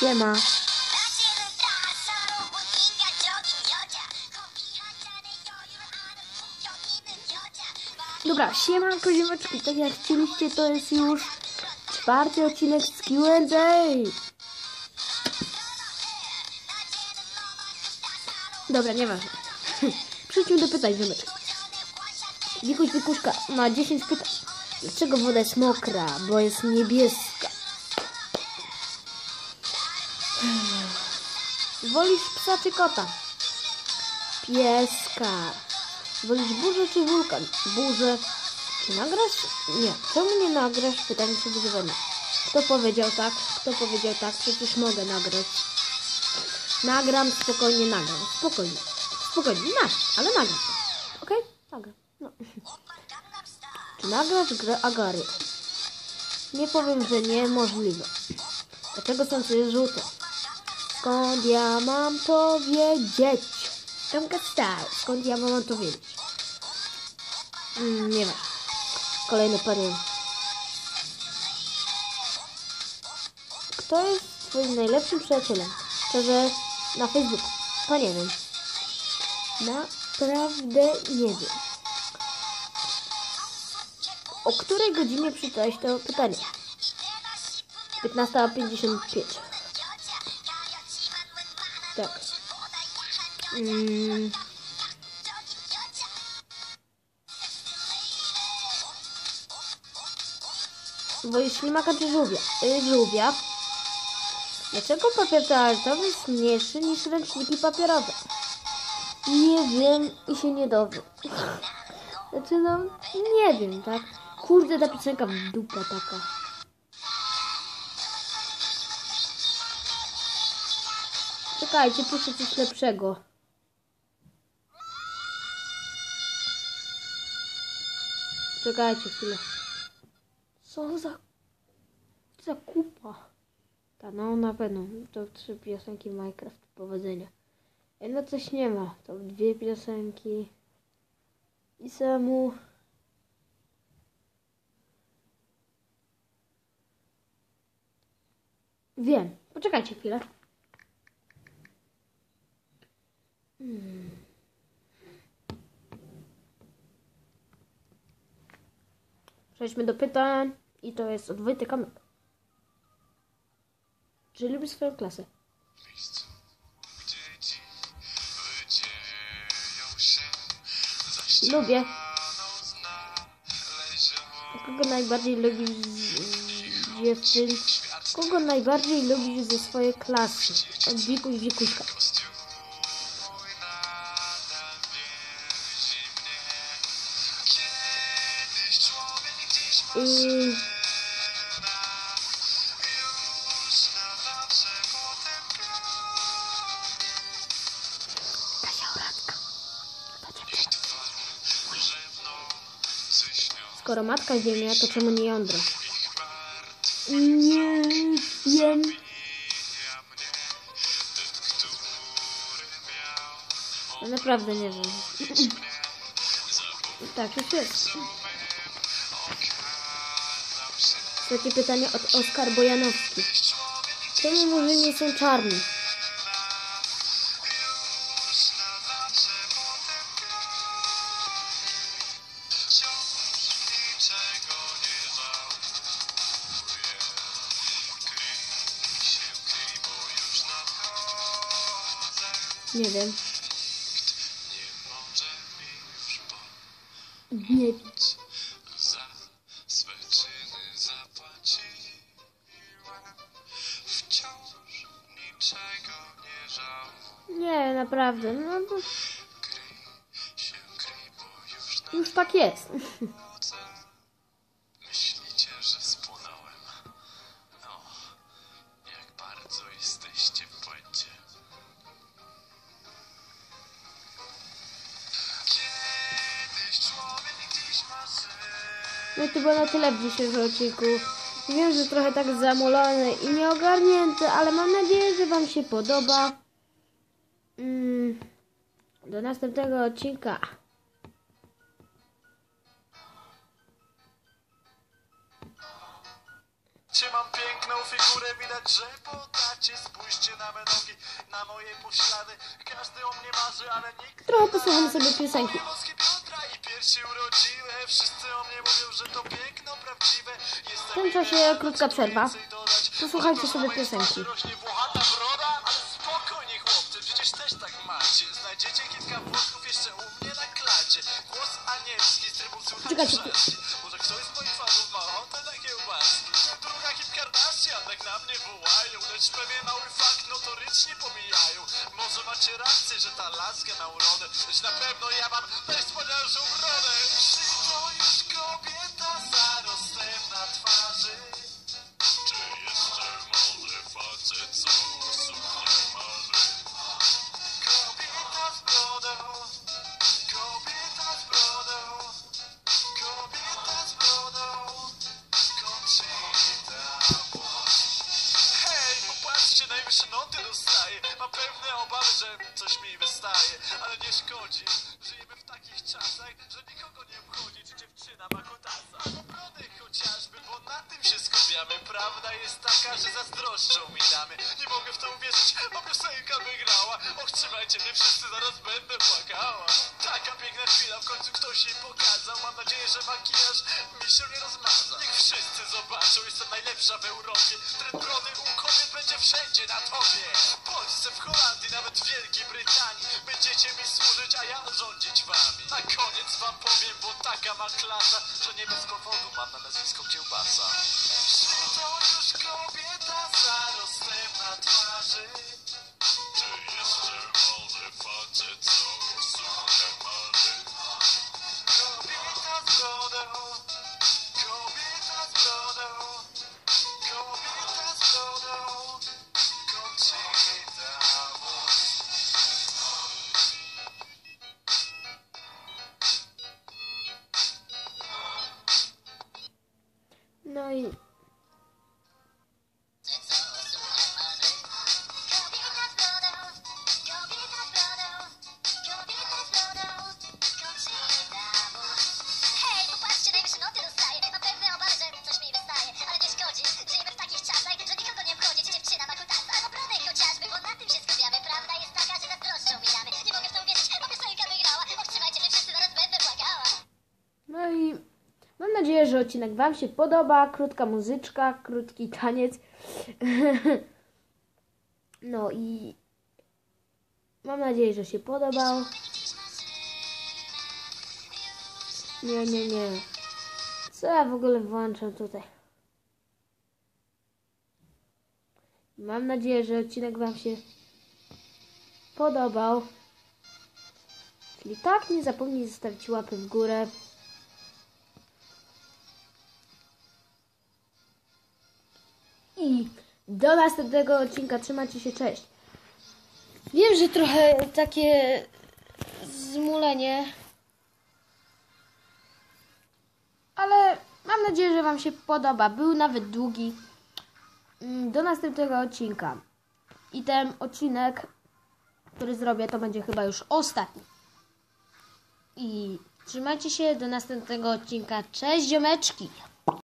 Siema. Dobra, siemanko ziomeczki, tak jak chcieliście, to jest już czwarty odcinek z Q&A. Dobra, nieważne. Przejdźmy do pytań, ziomeczki. Wikuś Wikuszka ma 10 pytań. Dlaczego woda jest mokra? Bo jest niebieska. Wolisz psa czy kota? Pieska. Wolisz burzę czy wulkan? Burzę. Czy nagrasz? Nie. Czemu nie nagrasz? Pytanie się wyzywania. Kto powiedział tak? Kto powiedział tak? Przecież mogę nagrać. Nagram, spokojnie nagram. Spokojnie. Spokojnie, nagram, ale nagram. Okej? Nagram. No. Czy nagrasz grę Agary? Nie powiem, że niemożliwe. Dlaczego są trzy żółte? Skąd ja mam to wiedzieć? Tomka Style. Skąd ja mam to wiedzieć? Mm, nie ma. Kolejny panie. Kto jest twoim najlepszym przyjacielem? Szczerze, na Facebooku. To nie wiem. Naprawdę nie wiem. O której godzinie przeczytałeś to pytanie? 15.55. Tak. Mm. Wolisz ślimaka czy żółwia? Yy, żółwia. Dlaczego papier toaletowy jest mniejszy niż ręczniki papierowe? Nie wiem i się nie dowiem. Znaczy no, nie wiem, tak? Kurde, ta piosenka w dupa taka. Czekajcie, puszczę coś lepszego. Czekajcie chwilę. Co za... za kupa. Ta, no na pewno. To trzy piosenki Minecraft. Powodzenia. No coś nie ma. To dwie piosenki. I samu... Wiem. Poczekajcie chwilę. Hmm. Przejdźmy do pytań. I to jest od Kamek. Czy lubisz swoją klasę? Lubię. Kogo najbardziej lubisz dziewczyn? Kogo najbardziej lubisz ze swojej klasy? Od Wikuś Wikuśka. I Skoro matka ziemia, to czemu nie jądro? Nie wiem. No naprawdę nie wiem. Tak, już jest. Trzecie pytanie od Oskar Bojanowski. Czemu murzyni są czarni? Nie wiem. Nie Nie naprawdę. No to już tak jest. No i to było na tyle w dzisiejszym odcinku. Wiem, że trochę tak zamulony i nieogarnięty, ale mam nadzieję, że Wam się podoba. Mm, do następnego odcinka. Mam piękną figurę, widać, że podacie. Spójrzcie na me nogi, na moje poślady. Każdy o mnie marzy, ale nikt Trochę posłuchamy sobie piosenki. Wojewódzkie Piotra i piersi urodziwe. Wszyscy o mnie mówią, że to piękno prawdziwe. W tym czasie krótka przerwa. Posłuchajcie sobie piosenki. twarzy rośnie włochata broda, ale spokojnie chłopcy, przecież też tak macie. Znajdziecie kilka włosków jeszcze u mnie na klacie. Głos anielski z trybu słychać Czekajcie. Może ktoś z moich fanów ma ochotę na kiełbaski. Druga Kim Kardashian tak na mnie wołają, lecz pewien mały fakt notorycznie pomijają. Może macie rację, że ta laska na urodę, lecz na pewno ja mam najwspanialszą brodę. Że coś mi wystaje, ale nie szkodzi. Żyjemy w takich czasach, że nikogo nie obchodzi, czy dziewczyna ma kutasa. Albo brody chociażby, bo na tym się skupiamy. Prawda jest taka, że zazdroszczą mi damy. Nie mogę w to uwierzyć, a piosenka wygrała. Och, trzymajcie mnie wszyscy, zaraz będę płakała. Taka piękna chwila, w końcu ktoś jej pokazał. Mam nadzieję, że makijaż mi się nie rozmaza. Niech wszyscy zobaczą, jestem najlepsza w Europie. Trend brody u kobiet będzie wszędzie na tobie. Polsce, w Holandii, nawet w Wielkiej Brytanii. Będziecie mi służyć, a ja rządzić wami. Na koniec wam powiem, bo taka ma klasa, że nie bez powodu mam na nazwisko kiełbasa. Czy to już kobieta z nadzieję, że odcinek Wam się podoba. Krótka muzyczka, krótki taniec. No i mam nadzieję, że się podobał. Nie, nie, nie. Co ja w ogóle włączam tutaj? Mam nadzieję, że odcinek Wam się podobał. Czyli tak, nie zapomnij zostawić łapy w górę. I do następnego odcinka. Trzymajcie się, cześć. Wiem, że trochę takie zmulenie, ale mam nadzieję, że Wam się podoba. Był nawet długi. Mm, Do następnego odcinka. I ten odcinek, który zrobię, to będzie chyba już ostatni. I trzymajcie się do następnego odcinka. Cześć, ziomeczki!